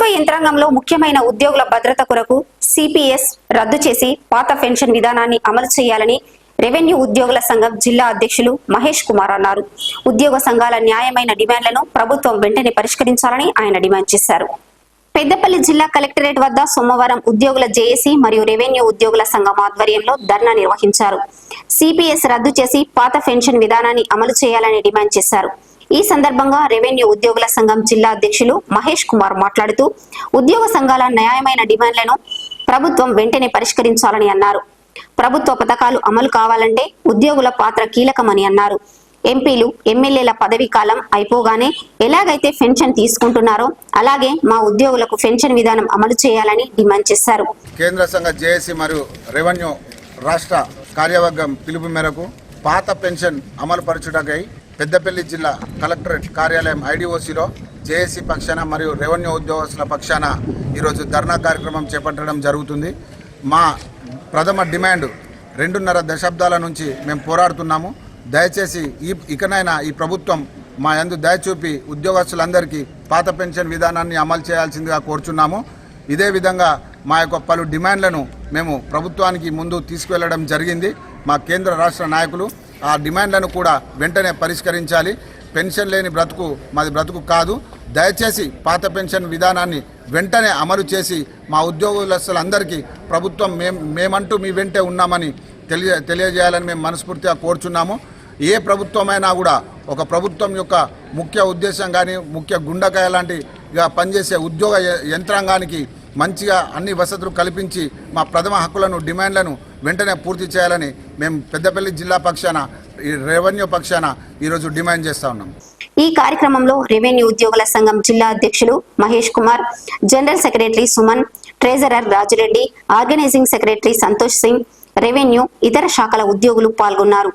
ప్రభుత్వ యంత్రాంగంలో ముఖ్యమైన ఉద్యోగుల భద్రత కొరకు సిపిఎస్ రద్దు చేసి పాత పెన్షన్ విధానాన్ని అమలు చేయాలని రెవెన్యూ ఉద్యోగుల సంఘం జిల్లా అధ్యక్షులు మహేష్ కుమార్ అన్నారు. ఉద్యోగ సంఘాల న్యాయమైన డిమాండ్లను ప్రభుత్వం వెంటనే పరిష్కరించాలని ఆయన డిమాండ్ చేశారు. పెద్దపల్లి జిల్లా కలెక్టరేట్ వద్ద సోమవారం ఉద్యోగుల జేఏసీ మరియు రెవెన్యూ ఉద్యోగుల సంఘం ఆధ్వర్యంలో ధర్నా నిర్వహించారు. సిపిఎస్ రద్దు చేసి పాత పెన్షన్ విధానాన్ని అమలు చేయాలని డిమాండ్ చేశారు. ఈ సందర్భంగా రెవెన్యూ ఉద్యోగుల సంఘం జిల్లా అధ్యక్షులు మహేష్ కుమార్ మాట్లాడుతూ ఉద్యోగ సంఘాల న్యాయమైన డిమాండ్లను ప్రభుత్వం వెంటనే పరిష్కరించాలని అన్నారు. ప్రభుత్వ పథకాలు అమలు కావాలంటే ఉద్యోగుల పాత్ర కీలకమని అన్నారు. ఎంపీలు ఎమ్మెల్యేల పదవి కాలం అయిపోగానే ఎలాగైతే పెన్షన్ తీసుకుంటున్నారో అలాగే మా ఉద్యోగులకు పెన్షన్ విధానం అమలు చేయాలని డిమాండ్ చేశారు. కేంద్ర సంఘ జేఏసీ మరియు రెవెన్యూ రాష్ట్ర కార్యవర్గం పిలుపు మేరకు పాత పెన్షన్ అమలు పరచుటకై పెద్దపల్లి జిల్లా కలెక్టరేట్ కార్యాలయం ఐడిఓసిలో జేఏసీ పక్షాన మరియు రెవెన్యూ ఉద్యోగస్తుల పక్షాన ఈరోజు ధర్నా కార్యక్రమం చేపట్టడం జరుగుతుంది. మా ప్రథమ డిమాండ్ రెండున్నర దశాబ్దాల నుంచి మేము పోరాడుతున్నాము. దయచేసి ఈ ఇకనైనా ఈ ప్రభుత్వం మా యందు దయచూపి ఉద్యోగస్తులందరికీ పాత పెన్షన్ విధానాన్ని అమలు చేయాల్సిందిగా కోరుచున్నాము. ఇదే విధంగా మా యొక్క పలు డిమాండ్లను మేము ప్రభుత్వానికి ముందు తీసుకువెళ్ళడం జరిగింది. మా కేంద్ర రాష్ట్ర నాయకులు ఆ డిమాండ్లను కూడా వెంటనే పరిష్కరించాలి. పెన్షన్ లేని బ్రతుకు మాది బ్రతుకు కాదు. దయచేసి పాత పెన్షన్ విధానాన్ని వెంటనే అమలు చేసి మా ఉద్యోగస్తులందరికీ ప్రభుత్వం మేం మేమంటూ మీ వెంటే ఉన్నామని తెలియ తెలియజేయాలని మేము మనస్ఫూర్తిగా కోరుచున్నాము. ఏ ప్రభుత్వమైనా కూడా ఒక ప్రభుత్వం యొక్క ముఖ్య ఉద్దేశం కానీ ముఖ్య గుండకాయ లాంటిగా పనిచేసే ఉద్యోగ యంత్రాంగానికి మంచిగా అన్ని వసతులు కల్పించి మా ప్రథమ హక్కులను డిమాండ్లను వెంటనే పూర్తి చేయాలని మేము పెద్దపల్లి జిల్లా పక్షాన ఈ రెవెన్యూ పక్షాన ఈరోజు డిమాండ్ చేస్తా ఉన్నాం. ఈ కార్యక్రమంలో రెవెన్యూ ఉద్యోగుల సంఘం జిల్లా అధ్యక్షులు Mahesh Kumar general secretary Suman treasurer Raju Reddy organising secretary Santosh Singh revenue ఇతర శాఖల ఉద్యోగులు పాల్గొన్నారు.